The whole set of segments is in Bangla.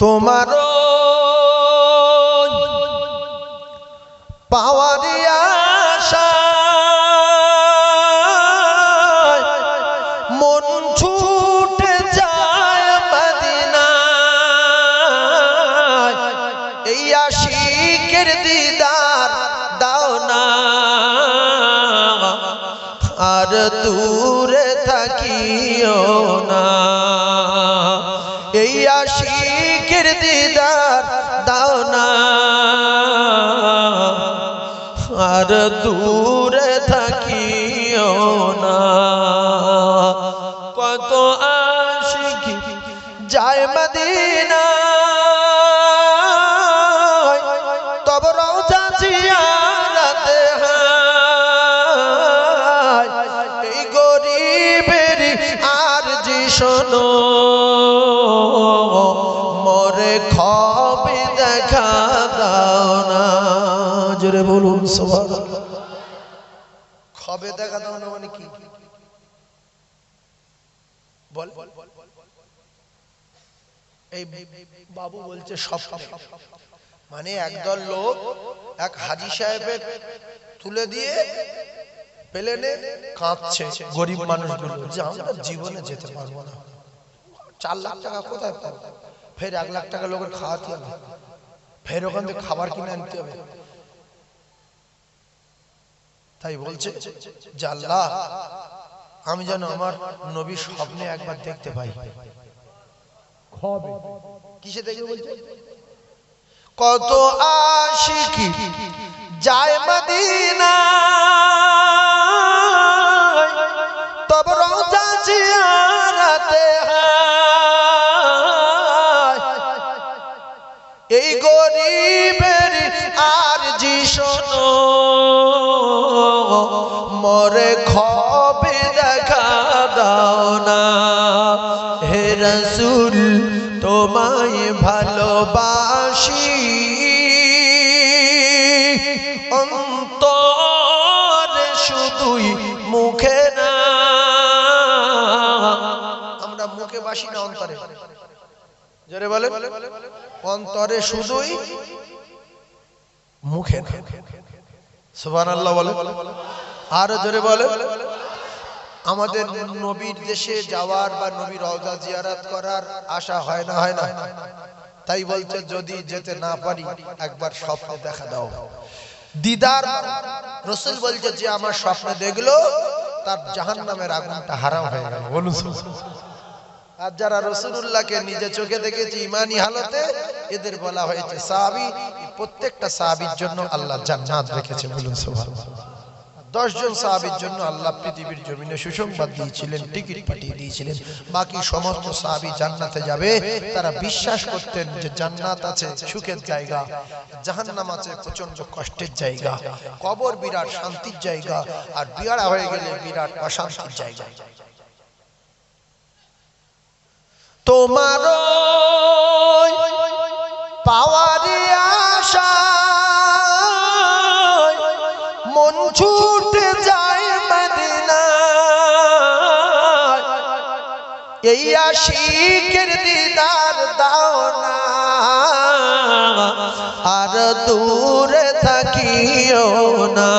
তোমারও পাওয়ারি আশা মন ছুটে যায় মদিনা এই আশিকের দিদার দাও না। আর দূরে এই আশিকের দিদার দাও না। আর দূরে থাকিও না। কত আশিকি যায় মদিনা তব হয়। এই গরিবের আর জি শোনো। দেখা দাও না। জোরে বলুন সবার খবে দেখা দাও না মানে কি? বাবু বলছে স্বপ্ন। মানে একদল লোক এক হাজি সাহেবের তুলে দিয়ে প্লেনে কাঁদছে গরিব আমরা জীবনে যেতে পারব না। চার লাখ টাকা কোথায় পাবো? ফের এক লাখ টাকা লোকের খাওয়াতে হবে ফের ওখান থেকে খাবার কিনে আনতে হবে তাই বলছে যে আল্লাহ আমি যেন আমার নবীর স্বপ্নে একবার দেখতে পাই কিসে দেখবে বলছে কত আশিকি যায় মদিনা এই গরিবের আর জি শোনো। মরে খবে দেখা দাও না। হে রসুল, তোমায় ভালোবাসি। অন্তরে শুধুই মুখে না। আমরা মুখে বাসি না অন্তরে। অন্তরে শুধুই মুখে সুবান আল্লাহ বলে। আরও জোরে বলে, আমাদের নবীর দেশে যাওয়ার বা নবীর রওজা জিয়ারাত করার আশা হয় না হয় না। তাই বলছে, যদি যেতে না পারি, একবার স্বপ্নে দেখা দাও। দিদার রসুল বলছে, যে আমার স্বপ্নে দেখল, তার জাহান নামের আগুনটা হারাম হয়ে গেল। বলুন। আর যারা রসুল্লাহকে নিজে চোখে দেখেছি ইমানি হালতে, এদের বলা হয়েছে সাহাবি। প্রত্যেকটা সাহাবির জন্য আল্লাহ জান্নাত রেখেছে, বলুন সুবহানাল্লাহ। দশ জন সাহাবির জন্য আল্লাহ পৃথিবীর জমিনে সুসংবাদ দিয়েছিলেন, টিকিট পাঠিয়ে দিয়েছিলেন। বাকি সমস্ত সাহাবি জান্নাতে যাবে। তারা বিশ্বাস করতেন যে জান্নাত আছে, সুখের জায়গা। জাহান্নাম আছে প্রচণ্ড কষ্টের জায়গা। কবর বিরাট শান্তির জায়গা। আর বিয়ারা হয়ে গেলে বিরাট অশান্তির জায়গা। তোমার পাওয়ারি আশা, মন ছুটে যায় মদিনা এই আশিকের দিদার দাও না, আর দূরে থাকিও না।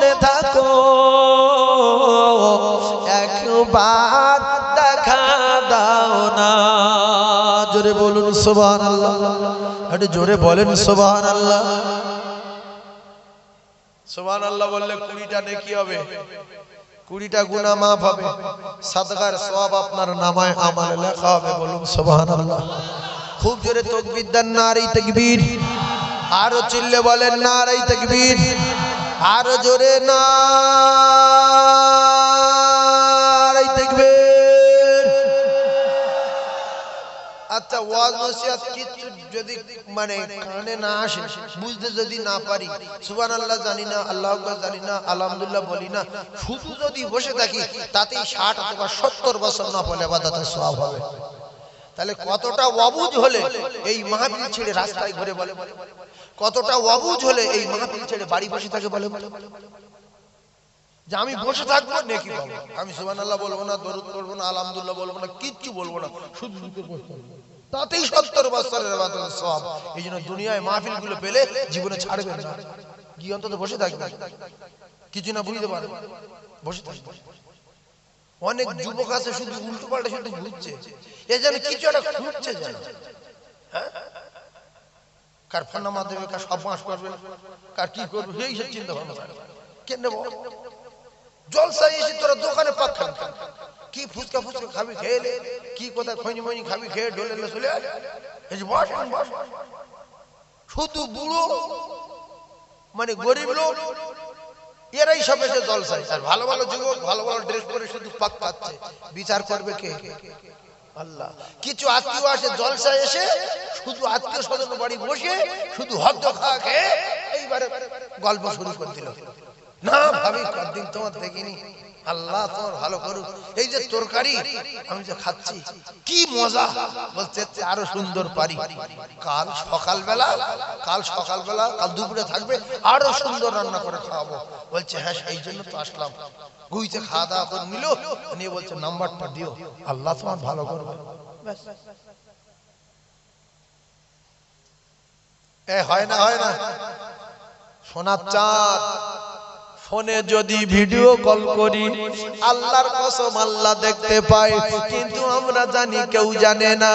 শুনে থাকো, একবার দেখা দাও না। জোরে বলুন সোবান আল্লাহ একটু জোরে বলেন সোবান আল্লাহ সোবান আল্লাহ বললে কুড়িটা নেকি হবে। কুড়িটা গুণা মাফ হবে। সাদগার সব আপনার নামায় আমার লেখা হবে, বলুন সোবান আল্লাহ খুব জোরে তকবির দেন নারী তকবীর। আরও চিল্লে বলেন নারী তকবীর। আরও জোরে না আচ্ছা ওয়াজ নসিহত কিচ্ছু যদি মানে কানে না আসে, বুঝতে যদি না পারি সুবান আল্লাহ জানি না, আল্লাহ জানি না, আলহামদুলিল্লাহ বলি না, শুধু যদি বসে থাকি, তাতেই ষাট অথবা সত্তর বছর না বলে বাদাতে সব হবে। তাহলে কতটা অবুঝ হলে এই মাহফিল ছেড়ে রাস্তায় ঘুরে বলে? কতটা অবুঝ হলে এই মাহফিল ছেড়ে বাড়ি বসে থাকে বলে যে আমি বসে থাকব নেকি পাবো আমি সুবহানাল্লাহ বলব না, দরুদ করব না, আলহামদুলিল্লাহ বলব না, কিচ্ছু বলব না, শুধু শুধু। তাতেই সত্তর বছরের সব। এই জন্য দুনিয়ায় মাহফিলগুলো পেলে জীবনে ছাড়বেন না। গিয়ে অন্তত বসে থাকবে। কিছু না বুঝতে পারবে। বসে থাকবে। অনেক যুবক আছে শুধু উল্টো পাল্টা শুধু ঘুরছে। এ যেন কিছু একটা ঘুরছে যেন। হ্যাঁ? কার ফোন নাম্বার দেবে, কার সব মাস করবে কার কি করবে, এই সব চিন্তা ভাবনা কে নেব? জলসায় এসে তোরা দোকানে পাক খান। কি ফুচকা ফুচকা খাবি খেয়ে। কি কোথায় খৈনি মইনি খাবি খেয়ে ডলে চলে যে বস বস। শুধু বুড়ো মানে গরিব লোক, এরাই সব এসে জলসায়। আর ভালো ভালো যুবক, ভালো ভালো ড্রেস পরে শুধু পাক পাচ্ছে বিচার করবে কে? আল্লাহ। কিছু আত্মীয় আসে জলসা এসে শুধু আত্মীয় স্বজন বাড়ি বসে শুধু হদ্দ খাওয়া খেয়ে এইবারে গল্প শুরু করে দিল। না ভাবি কদিন তোমার দেখিনি। আল্লাহ তোমার ভালো করুক। এই যে তরকারি, আমি যে খাচ্ছি, কি মজা। বলছে আরও সুন্দর পারি। কাল সকালবেলা কাল সকালবেলা, কাল দুপুরে থাকবে, আরও সুন্দর রান্না করে খাওয়াবো। বলছে হ্যাঁ সেই জন্য তো আসলাম। গুইতে খাওয়া দাওয়া করে নিল, নিয়ে বলছে, নাম্বারটা দিও, আল্লাহ তোমার ভালো করবে। এ, হয় না হয় না। সোনার চাঁদ ফোনে যদি ভিডিও কল করি, আল্লাহর কসম আল্লাহ দেখতে পাই কিন্তু আমরা জানি কেউ জানে না।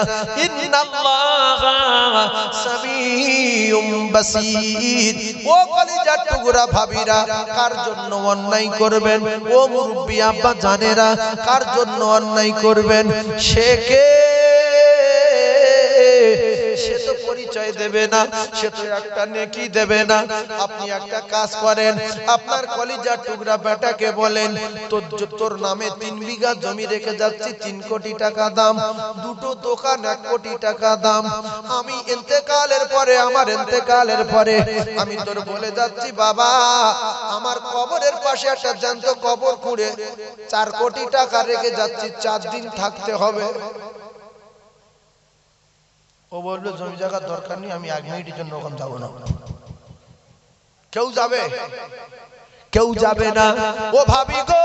ও কলিজার টুকরা ভাবিরা, কার জন্য অন্যায় করবেন? ও মুরব্বি আব্বা জানেরা, কার জন্য অন্যায় করবেন? সে কে? পরিচয় দেবে না, সে তো একটা নেকি দেবে না। আপনি একটা কাজ করেন, আপনার কলিজার টুকরা বেটাকে বলেন, তোর তোর নামে তিন বিঘা জমি রেখে যাচ্ছি, তিন কোটি টাকা দাম, দুটো দোকান, এক কোটি টাকা দাম। আমি ইন্তেকালের পরে, আমার ইন্তেকালের পরে, আমি তোর বলে যাচ্ছি, বাবা, আমার কবরের পাশে একটা জ্যান্ত কবর খুঁড়ে চার কোটি টাকা রেখে যাচ্ছি, চার দিন থাকতে হবে। ও বলল জমি জায়গার দরকার নেই, আমি এক মিনিটের জন্য ওখানে যাব না। কেউ যাবে? কেউ যাবে না। ও ভাবি গো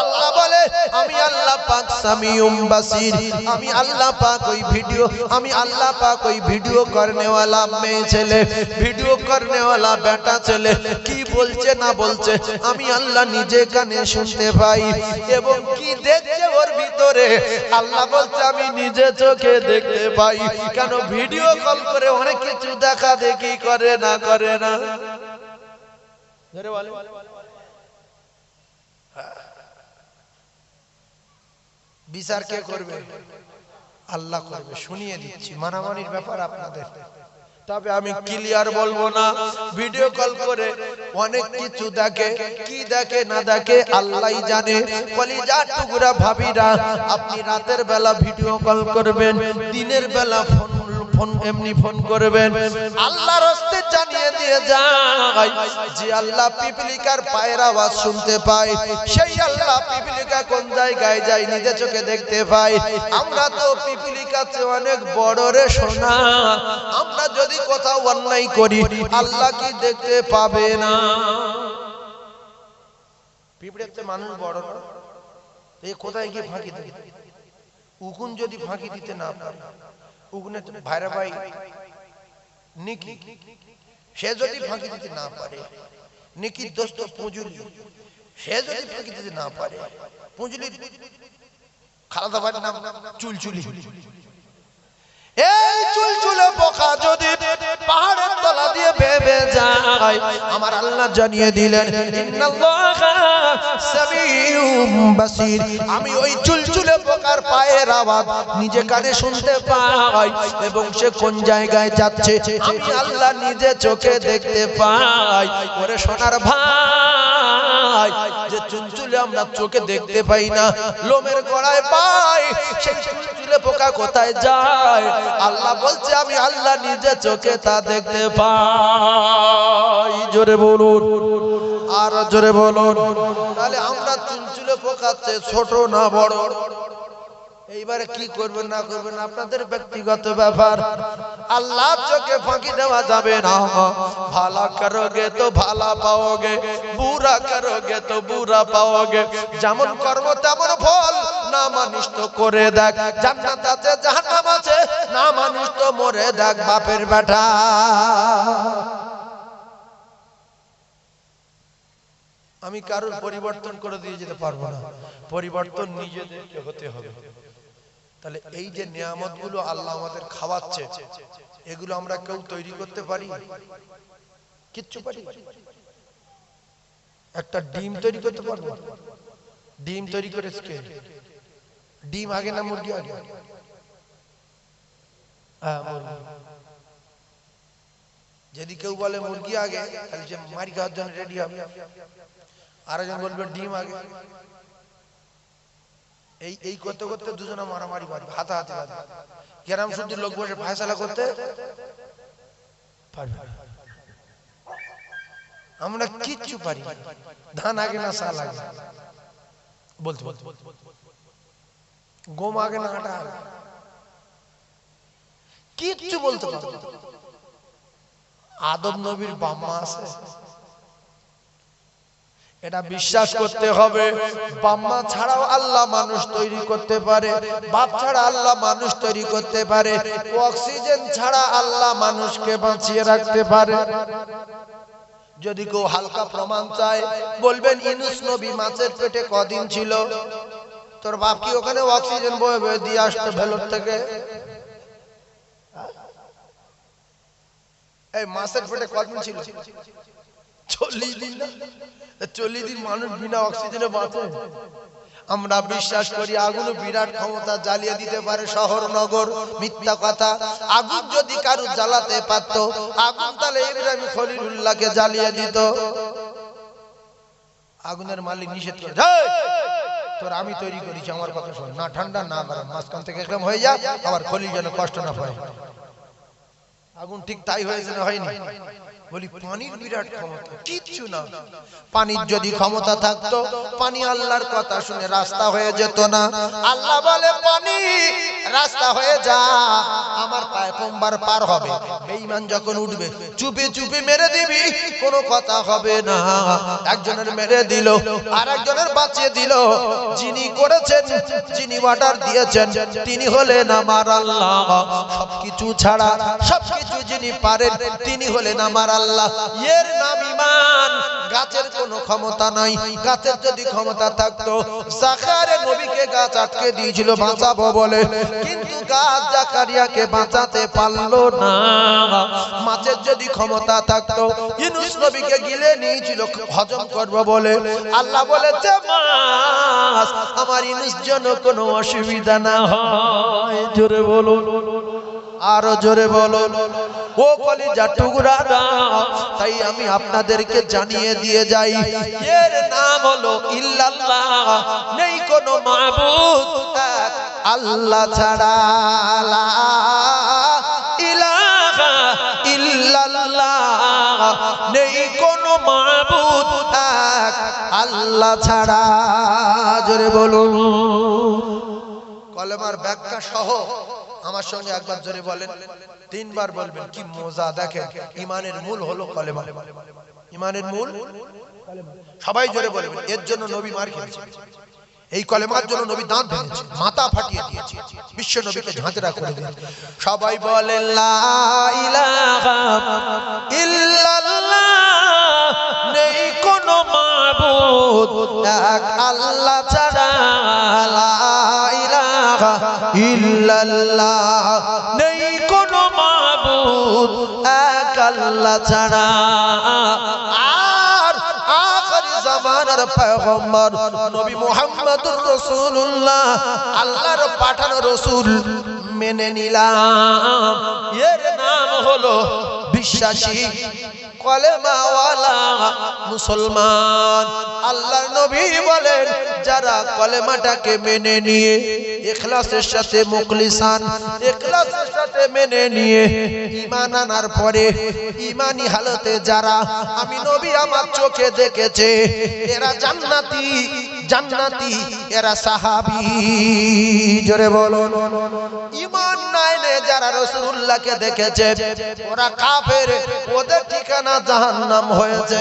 আল্লাহ বলে আমি আল্লাহ পাক সামিউম বাসির আমি আল্লাহ পাক ওই ভিডিও আমি আল্লাহ পাক ওই ভিডিও করনেওয়ালা মেয়ে ছেলে ভিডিও করনেওয়ালা বেটা ছেলে। কি বলছে না বলছে আমি আল্লাহ নিজে কানে শুনতে পাই। এবং কি দেখছে ওর ভিতরে আল্লাহ বলছে আমি নিজে চোখে দেখতে পাই। কেন ভিডিও কল করে অনেক কিছু দেখা দেখি করে না করে না। ধরে বলে বিচার কে করবে? আল্লাহ করবে। শুনিয়ে দিচ্ছি। মানামানির ব্যাপার আপনাদের। তবে আমি ক্লিয়ার বলব না। ভিডিও কল করে অনেক কিছু দেখে, কি দেখে, না দেখে আল্লাহই জানে। ভাবিরা, আপনি রাতের বেলা ভিডিও কল করবেন, দিনের বেলা ফোন ফোন এমনি ফোন করবেন। আল্লাহর হস্তে জানিয়ে দিয়ে যায় যে আল্লাহ পিপলিকার পায়ের আওয়াজ শুনতে পায়। সেই আল্লাহ পিপলিকা কোন জায়গায় যায় নিজে চোখে দেখতে পাই আমরা তো পিপলিকার চেয়ে অনেক বড় রে সোনা। আমরা যদি কোথাও অন্যায় করি, আল্লাহ কি দেখতে পাবে না? পিঁপড়ের মানুষ বড় এই কোথায় গিয়ে ফাঁকি দেবে? উকুন যদি ফাঁকি দিতে না পারে উকুনে ভাইরা ভাই নিকি, সে যদি ফাঁকি দিতে না পারে নিকির দোস্ত পুঁজুলি, সে যদি ফাঁকি দিতে না পারে পুঁজুলি খালাদা ভাইয়ের নাম চুলচুলি। এই চুলচুলে পোকা যদি পাহাড়ের তলা দিয়ে ভেবে যায়, আমার আল্লাহ জানিয়ে দিলেন আমি ওই চুলচুলে পোকার পায়ের আওয়াজ নিজে কানে শুনতে পাই এবং সে কোন জায়গায় যাচ্ছে আল্লাহ নিজে চোখে দেখতে পাই। ওরে সোনার ভাই চুলচুলে আমরা চোখে দেখতে পাই না। লোমের গড়ায় পাই, সেই চুলচুলে পোকা কোথায় যায়? আল্লাহ বলছে, আমি আল্লাহ নিজে চোখে তা দেখতে পাই। জোরে বলুন, আর জোরে বলুন। তাহলে আমরা চুলচুলে পোকাচ্ছে ছোট না বড়? এইবারে কি করবেন, না করবেন, আপনাদের ব্যক্তিগত ব্যাপার। আল্লাহ চোখে ফাঁকি দেওয়া যাবে না। ভালা করোগে তো ভালা পাওগে বুরা করোগে তো বুরা পাওগে। যেমন কর্ম, তেমন ফল, না মানুষ তো করে দেখ, জান্নাত আছে, জাহান্নাম আছে, না মানুষ তো মরে দেখ, বাপের বেটা। আমি কারোর পরিবর্তন করে দিয়ে যেতে পারব না। পরিবর্তন নিজেদেরকে হতে হবে। তাহলে এই যে নিয়ামতগুলো আল্লাহ আমাদের খাওয়াচ্ছে, এগুলো আমরা কেউ তৈরি করতে পারি? কিচ্ছু পারি? একটা ডিম তৈরি করতে পারব? ডিম তৈরি করেছে কে? ডিম আগে না মুরগি আগে? হ্যাঁ যদি কেউ বলে মুরগি আগে, তাহলে সে মারি খাওয়ার জন্য রেডি হবে। আরেকজন বলবে ডিম আগে। এই এই করতে করতে দুজনে মারামারি মারি হাতাহাতি বাজে গ্রাম শুদ্ধ লোক বসে ফায়সালা করতে পারবে আমরা কিচ্ছু পারি ধান আগে না সাল আগে। বলতে বলতে গোম আগে না আটা কিচ্ছু বলতে পারব। আদম নবীর বাম্মা আছে। এটা বিশ্বাস করতে হবে। বাম্মা ছাড়াও আল্লাহ মানুষ তৈরি করতে পারে। বাপ ছাড়া আল্লাহ মানুষ তৈরি করতে পারে। অক্সিজেন ছাড়া আল্লাহ মানুষকে বাঁচিয়ে রাখতে পারে। যদি কেউ হালকা প্রমাণ চায়, বলবেন, ইনুস নবী মাছের পেটে কদিন ছিল? তোর বাপ কি ওখানে অক্সিজেন বয়ে বয়ে দিয়ে আসতো ভেলোর থেকে? এই মাছের পেটে কদিন ছিল? চল্লিশ দিন চল্লিশ দিন মানুষ বিনা অক্সিজেনে বাঁচে। আমরা বিশ্বাস করি আগুন বিরাট ক্ষমতা জ্বালিয়ে দিতে পারে শহর, নগর, মিথ্যা কথা। আগুন যদি কারও জ্বালাতে পারত, আগুন তাহলে ইব্রাহিম খলিলুল্লাহকে জ্বালিয়ে দিত। আগুনের মালিক নিষেধ করে তোর আমি তৈরি করেছি, আমার কথা শোন। না, ঠান্ডা না গরম, মাঝখান থেকে একদম হয়ে যা, আবার খলিল যেন কষ্ট না পায়। আগুন ঠিক তাই হয়েছে না হয়নি। বলি, পানির বিরাট ক্ষমতা, কিচ্ছু না। পানির যদি ক্ষমতা থাকতো, পানি আল্লাহর কথা শুনে রাস্তা হয়ে যেত না। আল্লাহ বলে, পানি, রাস্তা হয়ে যা, আমার পায়পম্বার পার হবে। বেঈমান যখন উঠবে, চুপে চুপে মেরে দিবি, কোনো কথা হবে না। একজনের মেরে দিল আর একজনের বাঁচিয়ে দিল। যিনি করেছেন, যিনি অর্ডার দিয়েছেন, তিনি হলেন আমার আল্লাহ। সবকিছু ছাড়া, সবকিছু যিনি পারেন, তিনি হলেন আমার আল্লাহ। এর নাম ইমান গাছের কোনো ক্ষমতা নাই। গাছের যদি ক্ষমতা থাকতো জাকারে নবীকে গাছ আটকে দিয়েছিল, বাঁচাবো বলে। কিন্তু গাছ জাকারিয়াকে বাঁচাতে পারল না। মাছের যদি ক্ষমতা থাকতো ইনুস নবীকে গিলে নিয়েছিল, হজম করব বলে। আল্লাহ বলেছে, মাছ, আমার ইনুস জন্য কোনো অসুবিধা না হয়। জোরে বলুন। আরও জোরে বলো, ও কলিজা টুকরা তাই আমি আপনাদেরকে জানিয়ে দিয়ে যাই। এর নাম হলো ইল্লাল্লাহ, নেই কোনো মাবুদ আল্লাহ ছাড়া। ইলাহা ইল্লাল্লাহ, নেই কোনো মাবুদ আল্লাহ ছাড়া। জোরে বলুন, কলেমার ব্যাখ্যা সহ আমার সঙ্গে একবার জোরে বলেন, তিনবার বলবেন, কি মজা, দেখেন, ইমানের মূল হলো কলেমা। ইমানের মূল? সবাই জোরে বলবেন, এর জন্য নবী মার খেয়েছে। এই কলেমার জন্য নবী দাঁত ভেঙেছে, মাথা ফাটিয়ে দিয়েছে, বিশ্ব নবীকে ঝাঁঝরা করে দিয়েছে। সবাই বলে নেই কোনো মাবুদ আল্লাহ ইল্লাল্লাহ। নেই কোনো মাবুদ, এক আল্লাহ ছাড়া। জামানার পয়গম্বর নবী মুহাম্মদুর রাসূলুল্লাহ, আল্লাহর পাঠানো রাসূল মেনে নিলাম। এর নাম হলো বিশ্বাসী। মুসলমান। আল্লাহর নবী বলেন, যারা কলেমাটাকে মেনে নিয়ে, ইখলাসের সাথে মুখলিসান, ইখলাসের সাথে মেনে নিয়ে ঈমান আনার পরে ইমানি হালতে যারা, আমি নবী আমার চোখে দেখেছে, এরা জান্নাতি জান্নাতি, এরা সাহাবি। জোরে বলো ইমান নাইনে যারা রাসূলুল্লাহকে দেখেছে, ওরা কাফের, ওদের ঠিকানা জাহান্নাম হয়েছে।